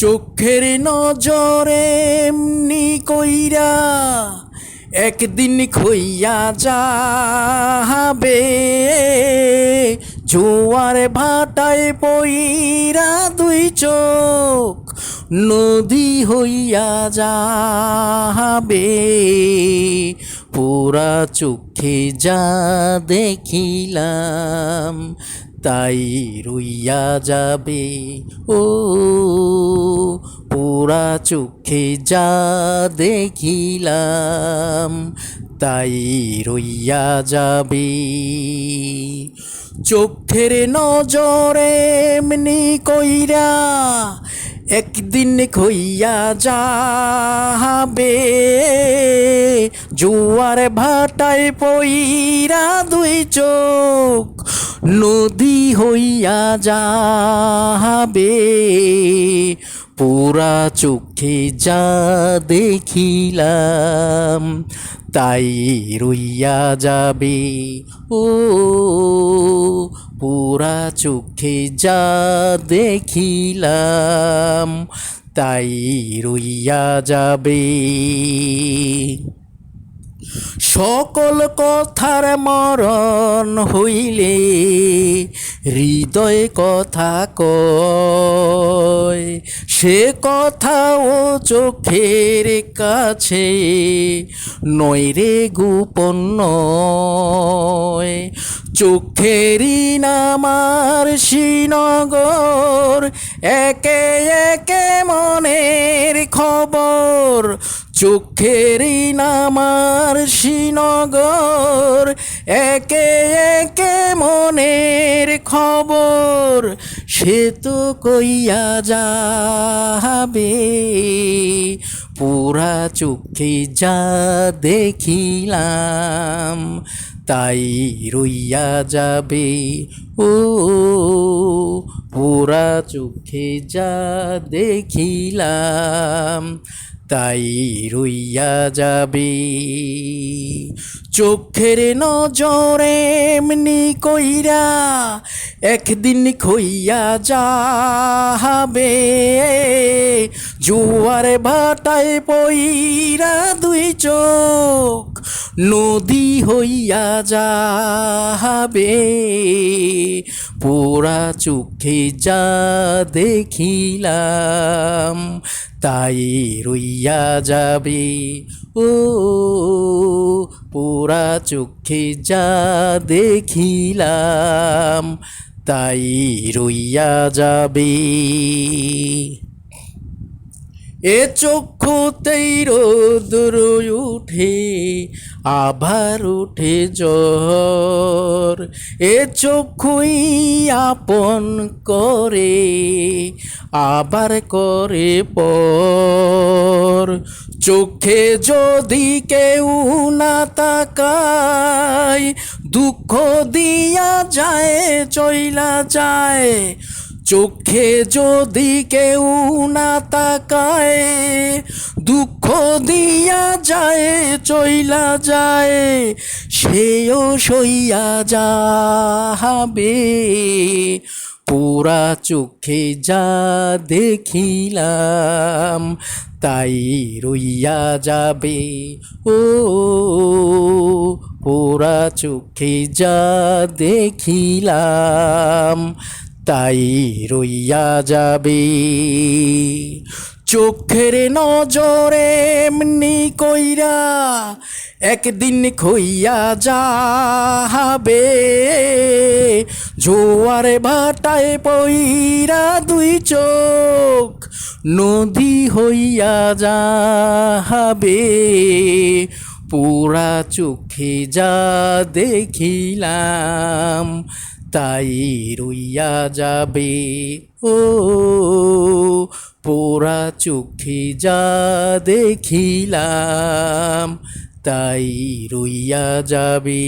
চোখের নজরে এমনি কইরা একদিন খইয়া যাবে। জোয়ার ভাটায় পইরা দুই চোখ নদী হইয়া যাবে। পুরা চোখে যা দেখিলাম তাই রইয়া যাবে। ও পুরা চোখে যা দেখিলাম, তাই রইয়া যাবে। চোখের নজরে এমনি কইরা একদিন খইয়া যাবে। জোয়ার ভাটায় পইরা দুই চোখ নদী হইয়া যাবে পুরা চোখে যা দেখিলাম, তাই রইয়া যাবে। ও, পুরা চোখে যা দেখিলাম, তাই রইয়া যাবে। সকল কথার মরণ হইলে হৃদয় কথা কয়। সে কথাও চোখের কাছে নইরে গোপন নয়। চোখেরই নামার শ্রীনগর, একে একে মনের খবর চোখেরই নামার শ্রীনগর, একে একে মনের খবর, সে তো কইয়া যাবে। পুরা চোখে যা দেখিলাম, তাই রইয়া যাবে। ও পুরা চোখে যা দেখিলাম তাই রইয়া যাবে। চোখের নজরে এমনি কইরা একদিন খইয়া যাবে জুয়ার ভাটায় পইরা দুই চোখ নদী হইয়া যাবে পোড়া চোখে যা দেখিলাম তাই রইয়া যাবে। ও পুরা চোখে যা দেখিলাম, তাই রুইয়া যাবে। এ চক্ষুতেই রোদর উঠে আবার উঠে জ্বর এ চক্ষুই আপন করে, আবার করে পর। চোখে যদি কেউ না তাকায়, দুঃখ দিয়া যায়, চইলা যায় চোখে যদি কেউ না তাকায়, দুঃখ দিয়া যায়, চইলা যায়, সেও সইয়া যাবে পুরা চোখে যা দেখিলাম, তাই রইয়া যাবে। ও পুরা চোখে যা দেখিলাম তাই রইয়া যাবে। চোখের নজরে এমনি কইরা একদিন খইয়া যাবে জোয়ার ভাটায় পইরা দুই চোখ নদী হইয়া যাবে পুরা চোখে যা দেখিলাম তাই রুইয়া যাবে। ও পোড়া চোখে যা দেখিলাম তাই রুইয়া যাবে।